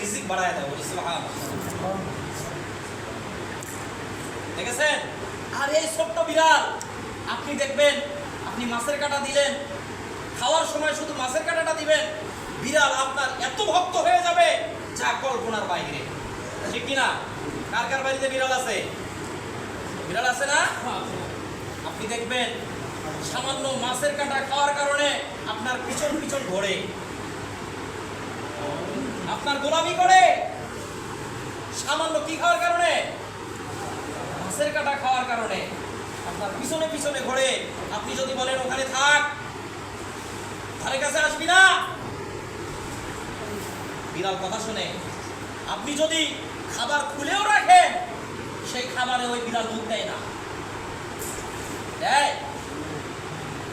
রিজিক বাড়ায় দেয় বলি দেখেছেন? আর এই ছোট্ট বিড়াল, আপনি দেখবেন, আপনি মাছের কাঁটা দিলেন, খাওয়ার সময় শুধু মাছের কাঁটাটা দিবেন, বিড়াল আপনার এত ভক্ত হয়ে যাবে, যা কল্পনার বাইরে। ঠিক কিনা? কার কার বাড়িতে বিড়াল আছে? বিড়াল আছে না? আপনি দেখবেন, সামান্য মাছের কাঁটা খাওয়ার কারণে আপনার পিছন পিছন ঘোরে। আপনার গোলামি করে। সামান্য কি খাওয়ার কারণে? মাছের কাঁটা খাওয়ার কারণে। আপনার পিছনে পিছনে ঘোরে। আপনি যদি বলেন, ওখানে থাক। ধারে কাছে আসবি না। বিড়াল কথা শুনে, আপনি যদি খাবার খুলেও রাখেন, সেই খাবারে ওই বিড়াল মুখ দেয় না। দেয়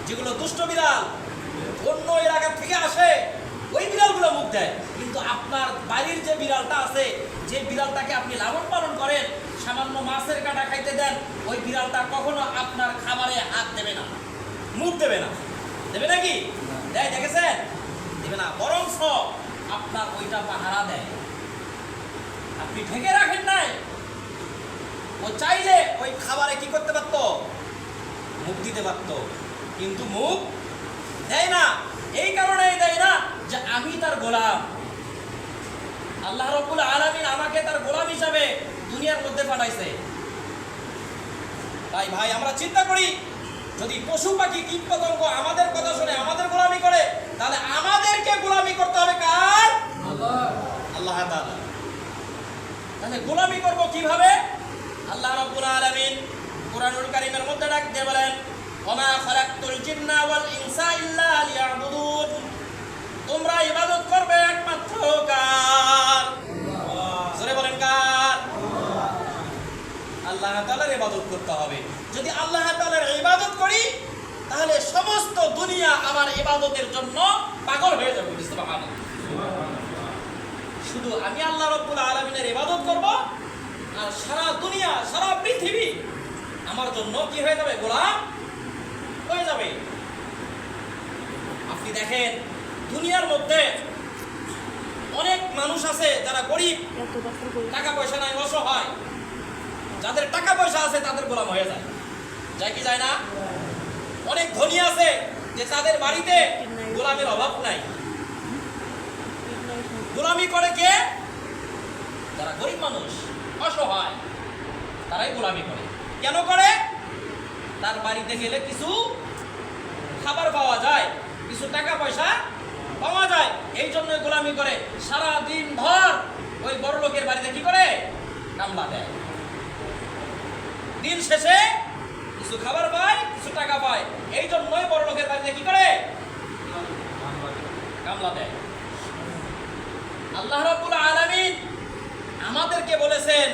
যেগুলো দুষ্ট বিড়াল, অন্য এলাকা থেকে আসে। ওই বিড়ালগুলো মুখ দেয়। কিন্তু আপনার বাড়ির যে বিড়ালটা আছে, যে বিড়ালটাকে আপনি লালন পালন করেন, সামান্য মাছের কাঁটা খাইতে দেন, ওই বিড়ালটা কখনো আপনার খাবারে হাত দেবে না। মুখ দেবে না। দেবে নাকি দেয়, দেখেছেন? দেবে না। বরং আপনার ওইটা পাহারা দেয়। আপনি ঢেকে রাখেন নাই। ও চাইলে ওই খাবারে কি করতে পারতো? মুখ দিতে পারতো। কিন্তু মুখ দেয় না এই কারণেই দেয় না যে আমি তার গোলাম। আল্লাহ রব্বুল আলামিন আমাকে তার গোলাম হিসাবে দুনিয়ার মধ্যে পাঠাইছে। তাই ভাই, আমরা চিন্তা করি, যদি পশু পাখি কীট পতঙ্গ আমাদের কথা শুনে আমাদের গোলামি করে, তাহলে আমাদেরকে গোলামি করতে হবে কার? আল্লাহ তাহলে গোলামি করব কীভাবে? আল্লাহ রাব্বুল আলামিন কোরআনুল কারীমের মধ্যে ডাক দিয়ে বলেন খালাকতুল জিন্না ওয়াল ইনসা ইল্লা লিয়াবুদুন। তোমরা ইবাদত করবে একমাত্র কার? জোরে বলেন কার? আল্লাহ তাআলার ইবাদত করতে হবে। যদি আল্লাহ তাআলার ইবাদত করি, তাহলে সমস্ত দুনিয়া আমার ইবাদতের জন্য পাগল হয়ে যাবে, সুবহানাল্লাহ। শুধু আমি আল্লাহ রব্বুল আলমিনের ইবাদত করব, আর সারা দুনিয়া, সারা পৃথিবী আমার জন্য কি হয়ে যাবে গোলাম? হয়ে যাবে। আপনি দেখেন দুনিয়ার মধ্যে অনেক মানুষ আছে যারা গরিব, টাকা পয়সা নাই, অসহায়। যাদের টাকা পয়সা আছে তাদের গোলাম হয়ে যায়। যায় কি যায় না? অনেক ধনী আছে যে তাদের বাড়িতে গোলামের অভাব নাই। গোলামি করে কে? যারা গরিব মানুষ, অসহায়, তারাই গোলামি করে। কেন করে? তার বাড়িতে গেলে কিছু খাবার পাওয়া যায়, কিছু টাকা পয়সা পাওয়া যায়। এই জন্য গোলামি করে সারা দিন ভর ওই বড় লোকের বাড়িতে কি করে? কামলা দেয়। দিন শেষে কিছু খাবার পায়, কিছু টাকা পায়। এই জন্যই বড় লোকের বাড়িতে কি করে? কামলা দেয়। আল্লাহ রাব্বুল আলামিন আমাদেরকে বলেছেন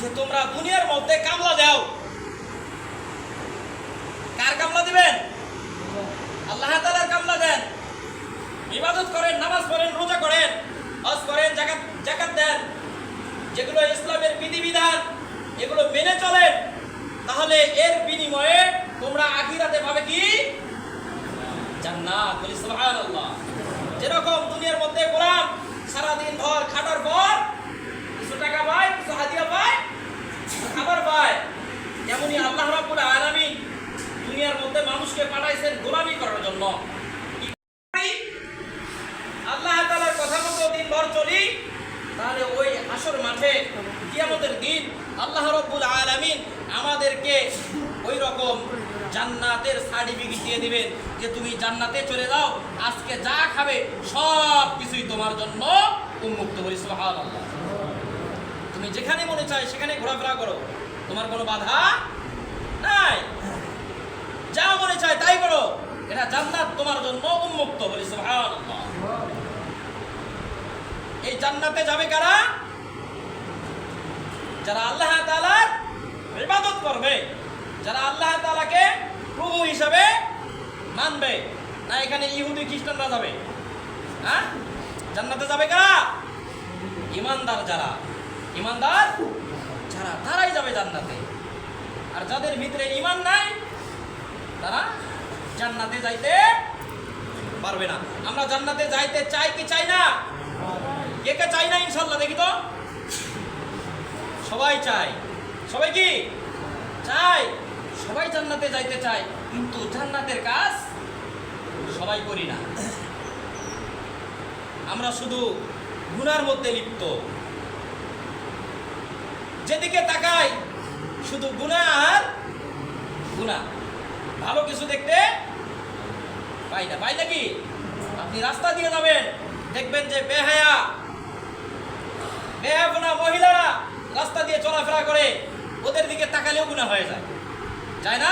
যে তোমরা দুনিয়ার মধ্যে কামলা দাও। কার কামলা দিবেন আল্লাহ তাআলার কামলা দেন ইবাদত করেন, নামাজ পড়েন, রোজা করেন, হজ করেন, জাকাত জাকাত দেন, যেগুলো ইসলামের বিধিবিধান, এগুলো মেনে চলেন, তাহলে এর বিনিময়ে তোমরা আখিরাতে পাবে কি? জান্নাত। বলি সুবহানাল্লাহ। যেরকম দুনিয়ার মধ্যে গোলাম সারাদিন ভর খাটার পর কিছু টাকা পায়, কিছু হাদিয়া পায়, খাবার পায়, তেমনি আল্লাহ রাব্বুল আলামিন দুনিয়ার মধ্যে মানুষকে পাঠাইছেন গোলামি করার জন্য কি করি? আল্লাহ তাআলার কথা মতো দিন ভর চলি তাহলে ওই হাসর মাঠে কিয়ামতের দিন আল্লাহ রাব্বুল আলামিন আমাদেরকে ওই রকম জান্নাতের সার্টিফিকেট দিয়ে দিবেন যে তুমি জান্নাতে চলে যাও, আজকে যা খাবে সব কিছুই তোমার জন্য উন্মুক্ত বলি, সুবহানাল্লাহ। তুমি যেখানে মনে চায় সেখানে ঘোরাফেরা করো, তোমার কোনো বাধা নাই। যা মনে চায় তাই করো, এটা জান্নাত তোমার জন্য উন্মুক্ত বলি, সুবহানাল্লাহ। এই জান্নাতে যাবে কারা? যারা আল্লাহ তাআলার ইবাদত করবে, যারা আল্লাহ তাআলাকে প্রভু হিসাবে মানবে, না এখানে ইহুদি, খ্রিস্টানরা যাবে। হ্যাঁ? জান্নাতে যাবে কারা? ইমানদার যারা। ইমানদার যারা, তারাই যাবে জান্নাতে। আর যাদের ভিতরে ইমান নাই, তারা জান্নাতে যাইতে পারবে না। আমরা জান্নাতে যাইতে চাই কি চাই না? কে কে চাই না ইনশাল্লাহ দেখি তো। সবাই চাই সবাই কি? চাই সবাই জান্নাতে যাইতে চায়, কিন্তু জান্নাতের কাজ সবাই করি না। আমরা শুধু গুনার মধ্যে লিপ্ত। যেদিকে তাকাই, শুধু গুণা আর গুণা ভালো কিছু দেখতে পাই না। পাই নাকি আপনি রাস্তা দিয়ে যাবেন, দেখবেন যে বেহায়া বেহাগুনা মহিলারা রাস্তা দিয়ে চলাফেরা করে ওদের দিকে তাকালেও গুণা হয়ে যায়। যায় না?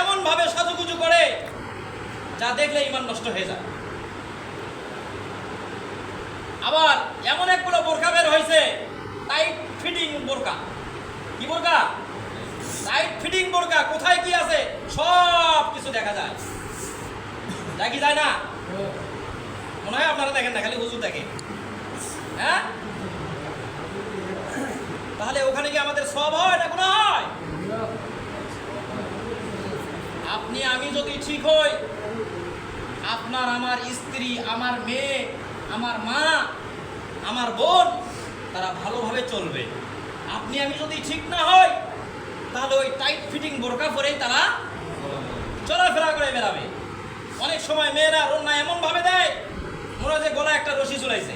এমন ভাবে সাজুগুজু করে যা দেখলে ইমান নষ্ট হয়ে যায়। আবার এমন একগুলো বোরকা বের হয়েছে টাইট ফিটিং বোরকা কি বোরকা টাইট ফিটিং বোরকা কোথায় কি আছে? সব কিছু দেখা যায় কি, যায় না? মনে হয় আপনারা দেখেন না, খালি হুজুর দেখে। হ্যাঁ? তাহলে ওখানে কি আমাদের সব হয় না কোনো হয়? আপনি আমি যদি ঠিক হই, আপনার আমার স্ত্রী, আমার মেয়ে, আমার মা, আমার বোন, তারা ভালোভাবে চলবে। আপনি আমি যদি ঠিক না হই, তাহলে ওই টাইট ফিটিং বোরকা পরেই তারা চলাফেরা করে বেড়াবে। অনেক সময় মেয়েরা রন্না এমন ভাবে দেয়, মনে হয় যে গলায় একটা রশি চলাইছে